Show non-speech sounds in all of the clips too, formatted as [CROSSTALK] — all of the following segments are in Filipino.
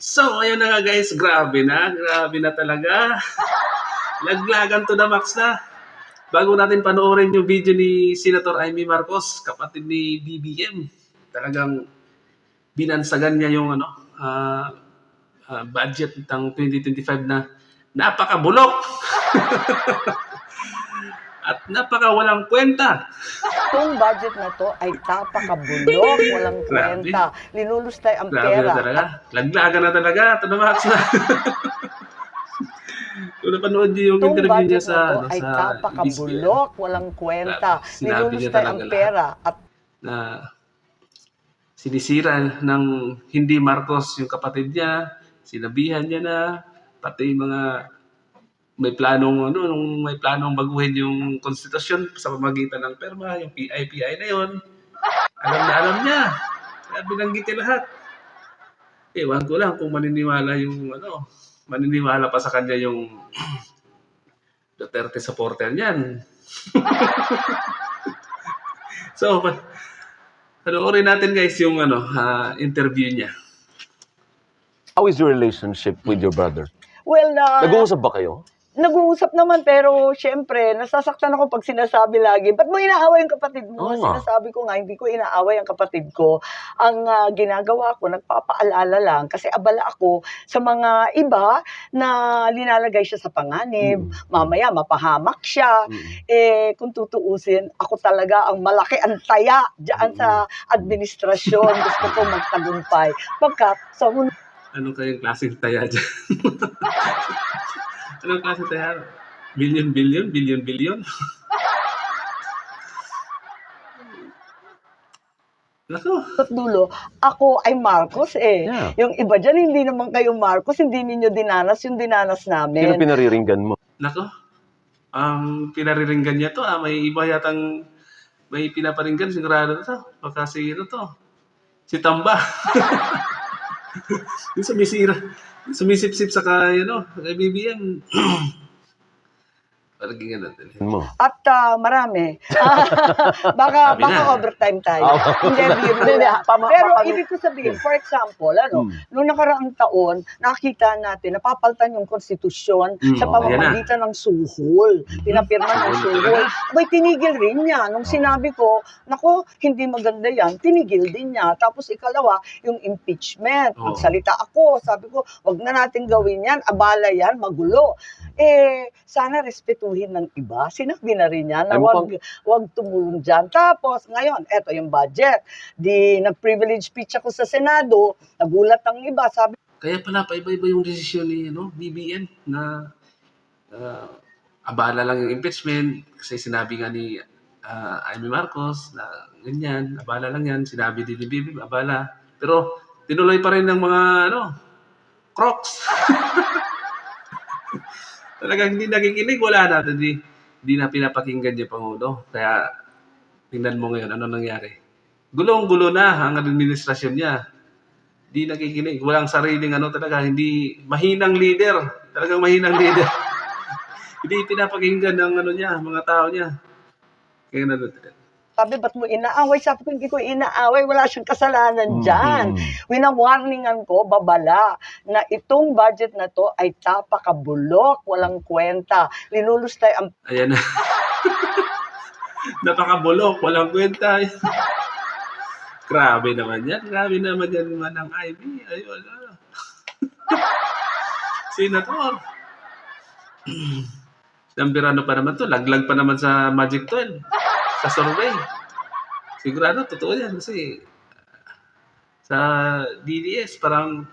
So, ayun na nga guys, grabe na, grabe na talaga. [LAUGHS] Laglagan to the max na. Bago natin panoorin yung video ni Senator Amy Marcos, kapatid ni BBM, talagang binansagan niya yung ano, ah, ah, budget ng 2025 na napakabulok. [LAUGHS] At napaka walang kwenta. Itong budget na to ay [LAUGHS] tapakabulok, walang kwenta. Linulustay ang Grabe pera. na talaga. Laglagan na talaga. Ito na Max na. [LAUGHS] Kung napanood niyo yung Itong interview niya budget sa, na to ano, ay tapakabulok, walang kwenta. Linulustay ang pera. At na sinisira ng hindi Marcos yung kapatid niya, sinabihan niya na, pati mga may planong ano nung may planong baguhin yung konstitusyon sa pamagitan ng perma, yung PI-PI na yon. Alam na alam niya. Kaya binanggit niya lahat. Ewan ko lang kung maniniwala yung ano, maniniwala pa sa kanya yung [CLEARS THROAT] Duterte supporter niyan. [LAUGHS] so, pa- panoorin natin guys yung ano, ah, interview niya. How is your relationship with your brother? well, na Nag-uusap ba kayo? Nag-uusap naman pero syempre, nasasaktan ako pag sinasabi lagi, ba't mo inaaway yung kapatid mo? Oo nga. Sinasabi ko nga, hindi ko inaaway ang kapatid ko. Ang ah, ginagawa ko, nagpapaalala lang kasi abala ako sa mga iba na linalagay siya sa panganib. Mamaya, mapahamak siya. Mm. Eh, kung tutuusin, ako talaga ang malaki ang taya dyan sa administrasyon. Gusto ko magtagumpay. Pagkat sa Ano kayong klaseng taya dyan? [LAUGHS] Anong klaseng taya? Billion, billion, billion, billion? [LAUGHS] Nako, at dulo, ako ay Marcos eh. Yeah. Yung iba dyan, hindi naman kayo Marcos, hindi ninyo dinanas yung dinanas Sino namin. pinariringgan mo? nako. Ang pinariringgan niya to, ah, may iba yatang may pinaparinggan sigurado to. Baka si ano to. Si Tamba. [LAUGHS] yung sumisira. Sumisip-sip sa kay, ano, kay BBM. Parang ganyan natin. mo? At ah, marami. [LAUGHS] baka Sabi baka na. overtime tayo. Ah, hindi, Hindi, hindi, Pero ibig ko sabihin, for example, ano, Hmm. noong nakaraang taon, nakita natin, napapaltan yung konstitusyon Hmm, sa oh, pamamagitan ng suhol. Pinapirma ng Suhol. Abay, tinigil rin niya. Nung sinabi ko, nako, hindi maganda yan, tinigil din niya. Tapos ikalawa, yung impeachment. Oo. Nagsalita ako, sabi ko, wag na natin gawin yan, abala yan, magulo. Eh, sana respetuhin ng iba. Sinabi na rin niya na wag, wag tumulong dyan. Tapos, ngayon, eto yung budget. Di, nag-privilege speech ako sa Senado, nagulat ang iba, sabi Kaya pala paiba-iba yung desisyon ni ano, BBM na ah, abala lang yung impeachment kasi sinabi nga ni ah, Amy Marcos na ganyan, abala lang yan, sinabi din ni BBM, abala. Pero tinuloy pa rin ng mga ano, crocs. [LAUGHS] Talagang hindi nakikinig, wala na. Hindi, hindi na pinapakinggan yung Pangulo. Kaya tingnan mo ngayon, ano nangyari. Gulong-gulo na ang administrasyon niya hindi nakikinig. Walang sariling ano talaga, hindi mahinang leader. Talagang mahinang leader. [LAUGHS] hindi pinapakinggan ng ano niya, mga tao niya. Kaya na sabi, ba't mo inaaway? Sabi ko, hindi ko inaaway. Wala siyang kasalanan dyan. Mm. Winawarningan ko, babala, na itong budget na to ay tapakabulok, walang kwenta. Linulustay ang Ayan na. [LAUGHS] Napakabulok, walang kwenta. [LAUGHS] Grabe naman yan. Grabe naman yan naman ang Ivy. Ayun. ah. Senator. Number ano pa naman to? Laglag pa naman sa Magic 12. Sa survey. Sigurado, totoo yan. Kasi sa DDS, parang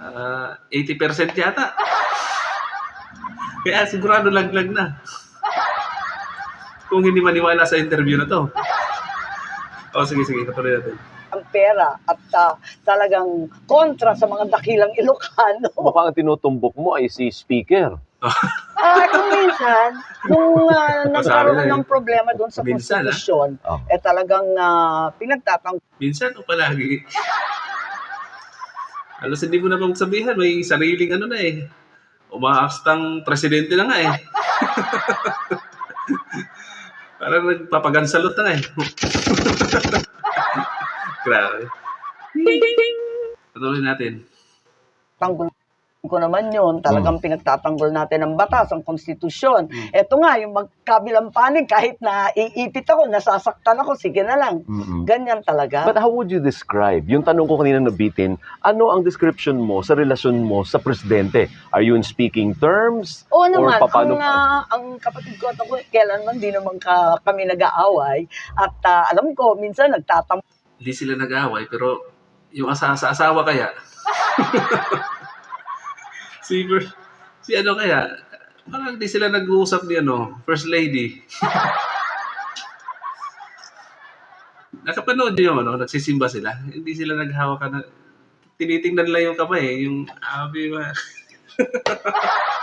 ah, 80% yata. Kaya sigurado laglag na. Kung hindi maniwala sa interview na to. O sige, sige, patuloy natin. ang pera at ah, talagang kontra sa mga dakilang Ilocano. Mukhang ang tinutumbok mo ay si speaker. [LAUGHS] Ah, kung minsan, nung uh, [LAUGHS] nagkaroon na ng problema doon sa Minsan, ah. konstitusyon, Oh. eh talagang uh, pinagtatang Minsan o palagi. Alos hindi mo na magsabihan, may sariling ano na eh. Umaastang presidente na nga eh. [LAUGHS] Parang nagpapagansalot na eh. [LAUGHS] Grabe. Patuloy natin. Tanggol ko naman yun. Talagang pinagtatanggol natin ang batas, ang konstitusyon. Mm. Eto nga, yung magkabilang panig, kahit na iipit ako, nasasaktan ako, sige na lang. Mm-mm. Ganyan talaga. But how would you describe, yung tanong ko kanina nabitin, ano ang description mo sa relasyon mo sa presidente? Are you in speaking terms? Oo naman, Or paano ang, ah, ang kapatid ko at ako, kailanman di naman ka, kami nag-aaway. At ah, alam ko, minsan nagtatam Hindi sila nag-away, pero yung asa sa asawa kaya, [LAUGHS] si, si ano kaya, parang hindi sila nag-uusap ni ano, First Lady. [LAUGHS] Nakapanood niyo ano, nagsisimba sila. Hindi sila naghawak na, tinitingnan lang yung kamay, yung abi ba. [LAUGHS]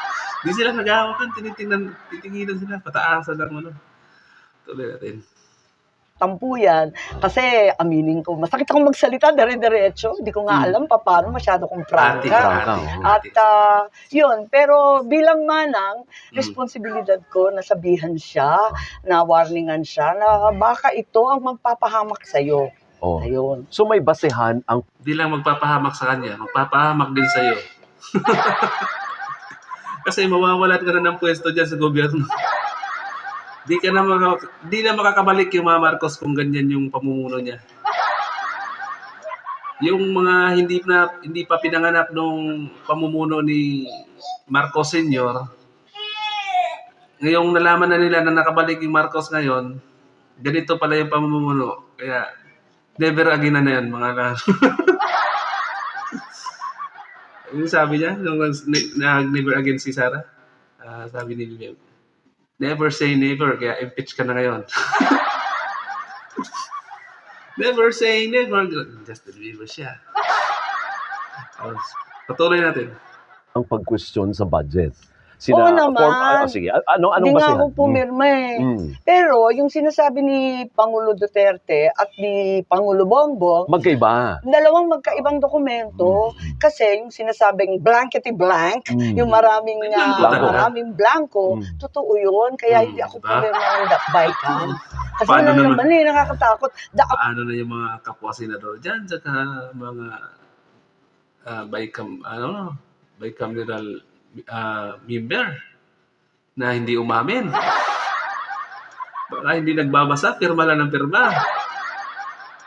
Hindi sila naghahawakan, tinitingnan, titinginan sila, pataasan lang ano. Tuloy natin. Tampuyan kasi aminin ko, masakit akong magsalita dire-diretso. Hindi ko nga Hmm. alam pa paano masyado kong prangka. At ah, yun, pero bilang manang, Mm. responsibilidad ko na sabihan siya, na warningan siya, na baka ito ang magpapahamak sa'yo. Oh. Ayun. So may basehan ang Di lang magpapahamak sa kanya, magpapahamak din sa'yo. [LAUGHS] [LAUGHS] Kasi mawawalan ka na ng pwesto dyan sa gobyerno. [LAUGHS] di ka na maka, di na makakabalik yung mga Marcos kung ganyan yung pamumuno niya. Yung mga hindi na hindi pa pinanganak nung pamumuno ni Marcos Senior, ngayong nalaman na nila na nakabalik yung Marcos ngayon, ganito pala yung pamumuno. Kaya never again na yan, mga ka- Yung [LAUGHS] sabi niya, nung never again si Sarah, ah, sabi ni Vivian, never say never, kaya impeach ka na ngayon. [LAUGHS] never say never, just deliver siya. Patuloy natin. ang pag-question sa budget. Oo naman. ah, sige, a- ano anong Hindi nga ako pumirma eh. Mm. Mm. Pero yung sinasabi ni Pangulo Duterte at ni Pangulo Bongbong, Magkaiba. dalawang magkaibang dokumento Mm. kasi yung sinasabing blankety blank, Mm. yung maraming May ah, blanco maraming blanco, Mm. totoo yun. Kaya Mm, hindi ako pumirma ng dakbaykan. Kasi Paano ano naman? naman eh, nakakatakot. Da, Paano na yung mga kapwa senador dyan, saka mga uh, bicam, ano, bicameral uh, member na hindi umamin. Baka hindi nagbabasa, pirma lang ng pirma.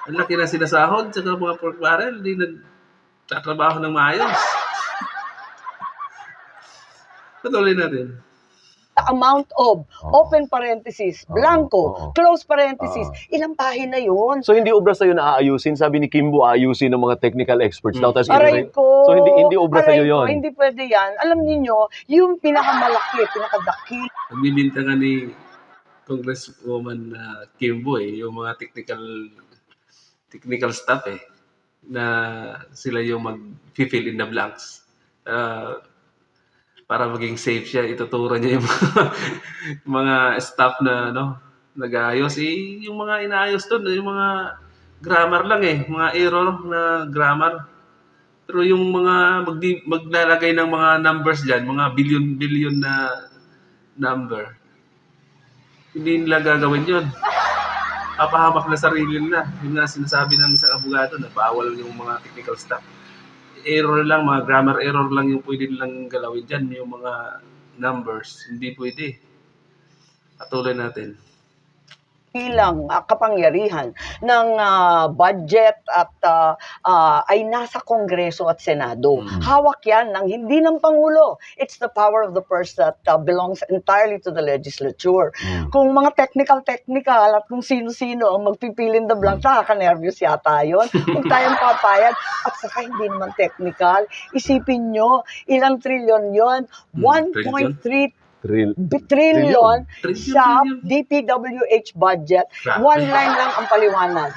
Ang laki na sinasahod, saka mga pork barrel, hindi nagtatrabaho ng maayos. Patuloy natin. The amount of, Oo. open parenthesis, blanco, oo. close parenthesis, Oo. ilang pahina yun? So hindi obra sa'yo na aayusin. Sabi ni Kimbo, aayusin ng mga technical experts daw. Mm. Tapos Aray ko. So, hindi- hindi obra sa'yo ko, yun? Hindi pwede yan. Alam niyo yung pinakamalaki, pinakadakil Nagbibintangan ni Congresswoman uh, Kimbo eh, yung mga technical technical stuff eh, na sila yung mag-fill in the blanks. Uh, para maging safe siya, ituturo niya yung [LAUGHS] mga staff na ano, nag-aayos. Eh, yung mga inaayos doon, yung mga grammar lang eh, mga error na grammar. Pero yung mga magdi, maglalagay ng mga numbers diyan, mga billion-billion na number, hindi nila gagawin yun. Papahamak na sarili nila. Yun nga sinasabi ng isang abogado na bawal yung mga technical stuff. Error lang, mga grammar error lang yung pwede nilang galawin dyan, yung mga numbers. Hindi pwede. Patuloy natin. Bilang ah, kapangyarihan ng ah, budget at ah, ah, ay nasa Kongreso at Senado. Mm. Hawak yan ng hindi ng Pangulo. It's the power of the purse that ah, belongs entirely to the legislature. Mm. Kung mga technical-technical at kung sino-sino ang magpipilin the blank, nakaka-nervous yata yun. Huwag tayong papayag. At saka hindi naman technical. Isipin nyo, ilang trilyon yon Hmm, 1.3 Real. trillion Trillion, sa trillion. DPWH budget. Grabe. One line lang ang paliwanag.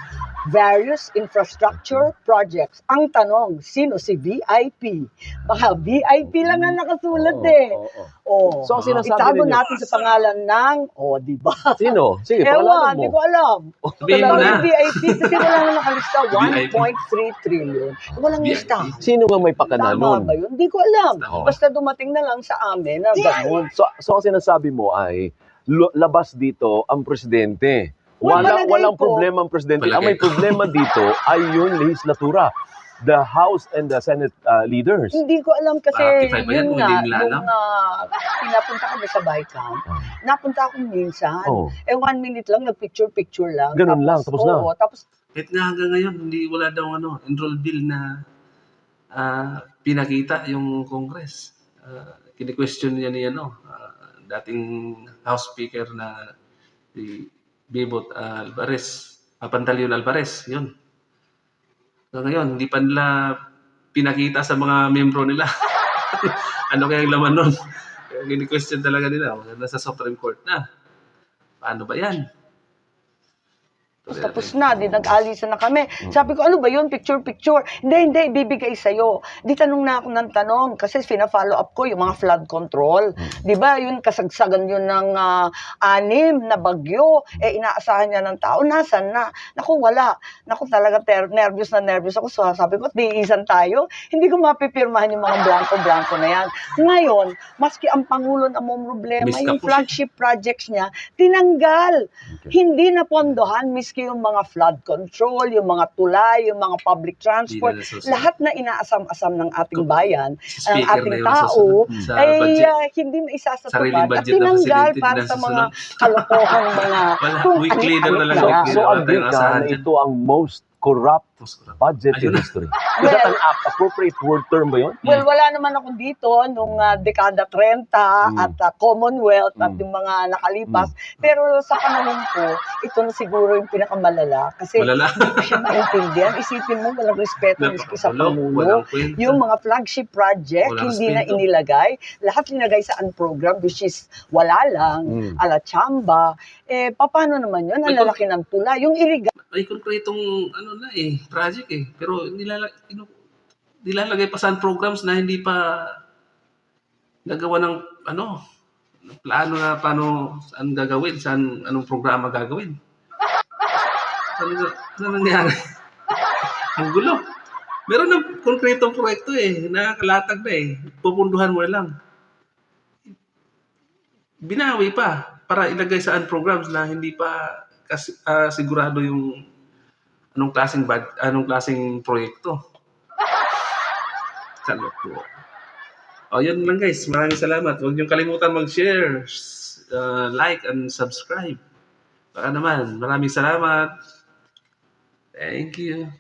Various infrastructure projects. Ang tanong, sino si VIP? Baka VIP lang ang nakasulat Oo, eh. oo, oo. Oh, So, ang sinasabi itago ninyo- natin sa pangalan ng, oh, di ba? Sino? Sige, Ewan, pangalanan di mo. ko alam. Mo Walang na. VIP kasi wala na nakalista, [LAUGHS] VIP. 1.3 trillion. Walang VIP. lista. Sino nga may pakana Tama nun? ba yun? Hindi ko alam. Oo. Basta dumating na lang sa amin na gano'n. So, so ang sinasabi mo ay labas dito ang presidente Wala, walang problema ang presidente. Ang may problema dito ay yung legislatura. The House and the Senate uh, leaders. Hindi ko alam kasi yan yun nga, nung uh, pinapunta kami sa Bicamp, napunta ako minsan. Oh. Eh, one minute lang, nag-picture-picture lang. Ganun lang, tapos na. Oo, tapos Kahit nga hanggang ngayon, hindi wala daw ano, enroll bill na ah, pinakita yung Congress. Uh, kini-question niya ni ano, ah, dating House Speaker na si Bebot Alvarez, uh, Pantaleon Alvarez, yun. So ngayon, hindi pa nila pinakita sa mga membro nila. [LAUGHS] ano kaya yung laman nun? Kini-question talaga nila. Nasa Supreme Court na. Paano ba yan? Tapos na, di nag-alisan na kami. Mm. Sabi ko, ano ba yun? Picture, picture. Hindi, hindi, bibigay sa'yo. Di tanong na ako ng tanong kasi fina-follow up ko yung mga flood control. Mm. Di ba, yun kasagsagan yun ng ah, anim na bagyo. Eh, inaasahan niya ng tao. Nasaan na? Naku, wala. Naku, talaga ter- nervous na nervous ako. So, sabi ko, tiisan tayo. Hindi ko mapipirmahan yung mga blanco-blanco na yan. Ngayon, maski ang Pangulo na mo problema, Miss yung flagship projects niya, tinanggal. Okay. Hindi na pondohan, miski yung mga flood control, yung mga tulay, yung mga public transport, na lahat na inaasam-asam ng ating bayan, ang Speaker ating na tao, sa ay budget. ah, hindi na isasatupad Sariling at ng tinanggal para na sa mga [LAUGHS] kalokohan mga Wala, kung weekly na talaga. So, lang. so na dyan. ito ang most corrupt budget in Ayun history. Is that an ap- appropriate word term ba yun? Well, wala naman ako dito nung ah, dekada 30 Mm. at ah, Commonwealth at Mm. yung mga nakalipas. Pero sa panahon ko, ito na siguro yung pinakamalala kasi Malala. hindi ko siya maintindihan. Isipin mo, walang respeto miski sa Napakagulo, Pangulo. walang kwenta. Yung mga flagship project, Walang hindi na respeto. inilagay. Lahat linagay sa unprogram, which is wala lang, Mm. ala chamba. Eh, paano naman yun? Ang May lalaki ng tula. Yung iriga, May konkretong ano na eh, project eh. Pero nilala, inu, nilalagay pa sa programs na hindi pa nagawa ng ano, plano na paano saan gagawin, saan anong programa gagawin. Ano, ano nangyari? [LAUGHS] Ang gulo. Meron ng konkretong proyekto eh, nakakalatag na eh. Pupunduhan mo lang. Binawi pa para ilagay sa programs na hindi pa kasi, ah, sigurado yung anong klaseng bad, anong klaseng proyekto. Salot po. O, yun lang guys. Maraming salamat. Huwag niyong kalimutan mag-share, uh, like, and subscribe. Baka naman. Maraming salamat. Thank you.